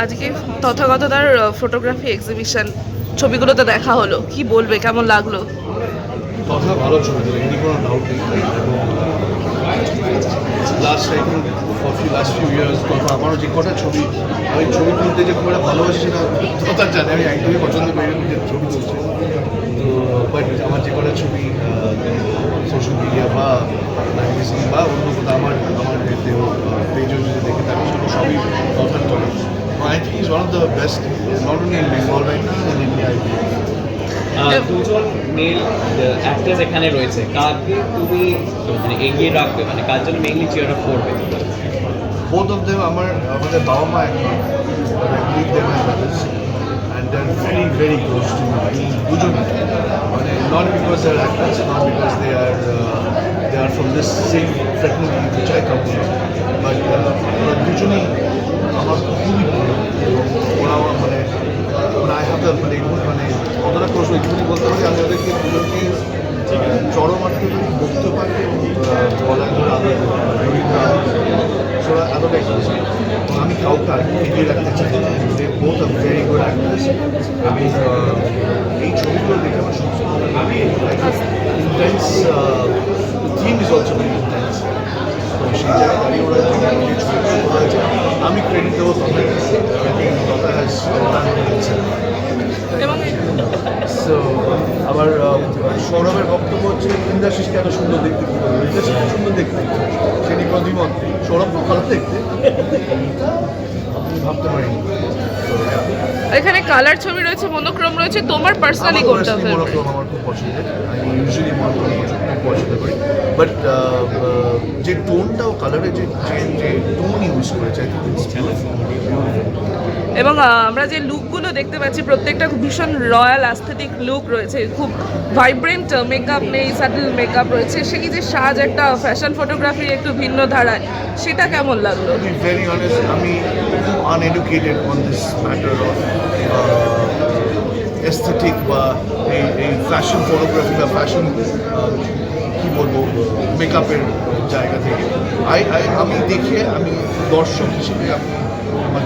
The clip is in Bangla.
আজকে তথাগত তার ফটোগ্রাফি এক্সিবিশন ছবিগুলোতে দেখা হলো। কি বলবে? কেমন লাগল? কথা ভালো ছবি কোনো doubt last time for last few years কথা আমারও যে কটা ছবি আমি ছবি তুলতে যে খুব একটা ভালোবাসি সেটা কথা জানি, আমি একদমই পছন্দ করি নিজের ছবি তুলছে। তো বাট আমার যে কটা ছবি সোশ্যাল মিডিয়া বা বা অন্য কোথাও আমার আমার পেজও যদি দেখে থাকি, সেগুলো সবই কথার করে I think is one of the best not only in Bengal right না ইন ইন্ডিয়া আহ, দুজন মেল অ্যাক্টার্স এখানে রয়েছে কাকে তুমি মানে এগিয়ে রাখবে মানে কার জন্য মেইনলি চিয়ার আপ করবে both of them আমার আমাদের বাবা মা একজন but I believe them as brothers and they're very very close to me দুজন মানে not because they're actors not because they are uh, they are from this same fraternity which I come from but uh, চরম আটকে বকতে পারি এবং আহ, গলায় ধরে আদর রবীন্দ্র আদর ওরা এতটা ক্লোজ আমি কাউকে রাখতে চাই। অ্যাক্টার্স আমি এই ছবিগুলো দেখে আমার সবসময় ইন্টেন্স থিম ইজ আমি ক্রেডিট দেবো সৌরভের বক্তব্য হচ্ছে ইন্দ্রাশিসকে এত সুন্দর দেখতে কি করে? ইন্দ্রাশিস সুন্দর দেখতে। সে নিয়ে কোনো দ্বিমত নেই সৌরভ খুব ভালো দেখতে। আপনি ভাবতে পারেন এখানে কালার ছবি রয়েছে মনোক্রম রয়েছে তোমার পার্সোনালি কোনটা favorite? মনোক্রম আমার খুব পছন্দের। আমি ইউজুয়ালি মনোক্রম খুব পছন্দ করি। বাট যে টোনটা ও কালারের যে যে যে টোন ইউজ করেছে এবং আমরা যে লুকগুলো দেখতে পাচ্ছি প্রত্যেকটা ভীষণ রয়্যাল অ্যাস্থেটিক লুক রয়েছে। খুব ভাইব্রেন্ট মেকআপ নেই সাটল মেকআপ রয়েছে। সেই যে সাজ একটা ফ্যাশন ফটোগ্রাফির একটু ভিন্ন ধারায় সেটা কেমন লাগল? Be আমি on this matter of uh, বা এই এই ফ্যাশন ফটোগ্রাফি বা ফ্যাশন কি বলব মেকআপের জায়গা থেকে। আই আমি দেখে আমি দর্শক হিসেবে আমি আমার